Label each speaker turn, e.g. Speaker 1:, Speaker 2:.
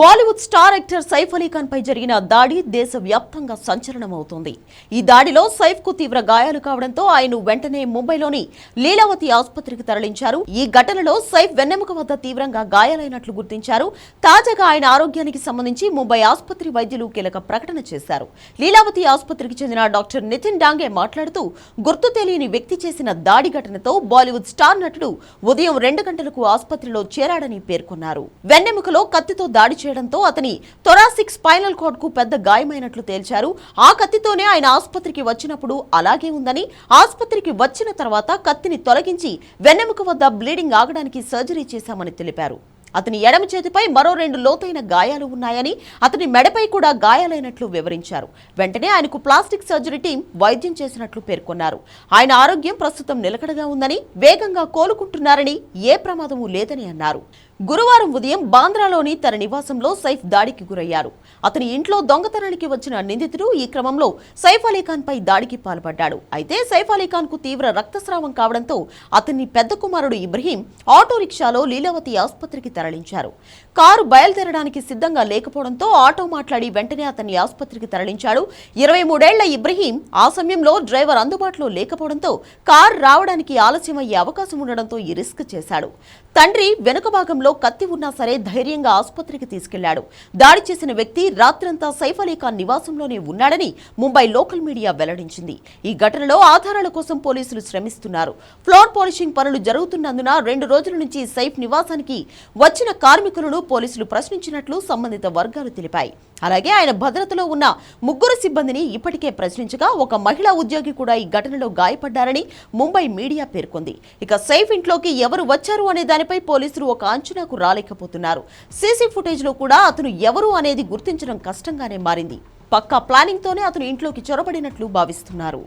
Speaker 1: Bollywood star actor Saif Ali Khan పై జరిగిన దాడి దేశవ్యాప్తంగా సంచలనమవుతోంది. ఈ దాడిలో సైఫ్కు తీవ్ర గాయాలు కావడంతో ఆయన వెంటనే ముంబైలోని లీలావతి ఆసుపత్రికి తరలించారు. ఈ ఘటనలో సైఫ్ వెన్నెముక వద్ద తీవ్రంగా గాయాలైనట్లు గుర్తించారు. తాజాగా ఆయన ఆరోగ్యానికి సంబంధించి ముంబై ఆసుపత్రి వైద్యులు కీలక ప్రకటన చేశారు. లీలావతి ఆసుపత్రికి చెందిన డాక్టర్ నితిన్ డాంగే మాట్లాడుతూ గుర్తు తెలియని వ్యక్తి చేసిన దాడి ఘటనతో బాలీవుడ్ స్టార్ నటుడు ఉదయం రెండు గంటలకు ఆసుపత్రిలో చేరాడని పేర్కొన్నారు. వెన్నెముకలో కత్తితో దాడి చేయడంతో అతని థొరాసిక్ స్పైనల్ కోడ్కు పెద్ద గాయమైనట్లు తేల్చారు. ఆ కత్తితోనే ఆయన ఆసుపత్రికి వచ్చినప్పుడు అలాగే ఉందని ఆసుపత్రికి వచ్చిన తర్వాత కత్తిని తొలగించి వెన్నెముక వద్ద బ్లీడింగ్ ఆగడానికి సర్జరీ చేశామని తెలిపారు. అతని ఎడమ చేతిపై మరో రెండు లోతైన గాయాలు ఉన్నాయని అతని మెడపై కూడా గాయాలైనట్లు వివరించారు. వెంటనే ఆయనకు ప్లాస్టిక్ సర్జరీ టీం వైద్యం చేసినట్లు పేర్కొన్నారు. ఆయన ఆరోగ్యం ప్రస్తుతం నిలకడగా ఉందని వేగంగా కోలుకుంటున్నారని ఏ ప్రమాదమూ లేదని అన్నారు. గురువారం ఉదయం బాంద్రాలోని తన నివాసంలో సైఫ్ దాడికి గురయ్యారు. అతని ఇంట్లో దొంగతనానికి వచ్చిన నిందితుడు ఈ క్రమంలో సైఫ్ అలీఖాన్ పై దాడికి పాల్పడ్డాడు. అయితే సైఫ్ అలీఖాన్కు తీవ్ర రక్తస్రావం కావడంతో అతన్ని పెద్ద కుమారుడు ఇబ్రహీం ఆటో రిక్షాలో లీలావతి ఆసుపత్రికి తరలించారు. కారు బయలుదేరడానికి సిద్ధంగా లేకపోవడంతో ఆటో మాట్లాడి వెంటనే అతన్ని ఆసుపత్రికి తరలించాడు. ఇరవై మూడేళ్ళ ఇబ్రహీం ఆ సమయంలో డ్రైవర్ అందుబాటులో లేకపోవడంతో కారు రావడానికి ఆలస్యమయ్యే అవకాశం ఉండడంతో ఈ రిస్క్ చేశాడు. తండ్రి వెనుక భాగంలో కత్తి ఉన్నా సరే ధైర్యంగా ఆసుపత్రికి తీసుకెళ్ళాడు. దాడి చేసిన వ్యక్తి రాత్రంతా సైఫ్ అలీ ఖాన్ నివాసంలోనే ఉన్నాడని ముంబై లోకల్ మీడియా వెల్లడించింది. ఈ ఘటనలో ఆధారాల కోసం పోలీసులు శ్రమిస్తున్నారు. ఫ్లోర్ పాలిషింగ్ పనులు జరుగుతున్నందున రెండు రోజుల నుంచి సైఫ్ నివాసానికి వచ్చిన కార్మికులను పోలీసులు ప్రశ్నించినట్లు సంబంధిత వర్గాలు తెలిపాయి. అలాగే ఆయన భద్రతలో ఉన్న ముగ్గురు సిబ్బందిని ఇప్పటికే ప్రశ్నించగా ఒక మహిళా ఉద్యోగి కూడా ఈ ఘటనలో గాయపడ్డారని ముంబై మీడియా పేర్కొంది. ఇక సైఫ్ ఇంట్లోకి ఎవరు వచ్చారు అనే దానిపై పోలీసులు ఒక అంచనాకు రాలేకపోతున్నారు. సీసీ ఫుటేజ్లో కూడా అతను ఎవరు అనేది గుర్తించడం కష్టంగానే మారింది. పక్కా ప్లానింగ్ తోనే అతను ఇంట్లోకి చొరబడినట్లు భావిస్తున్నారు.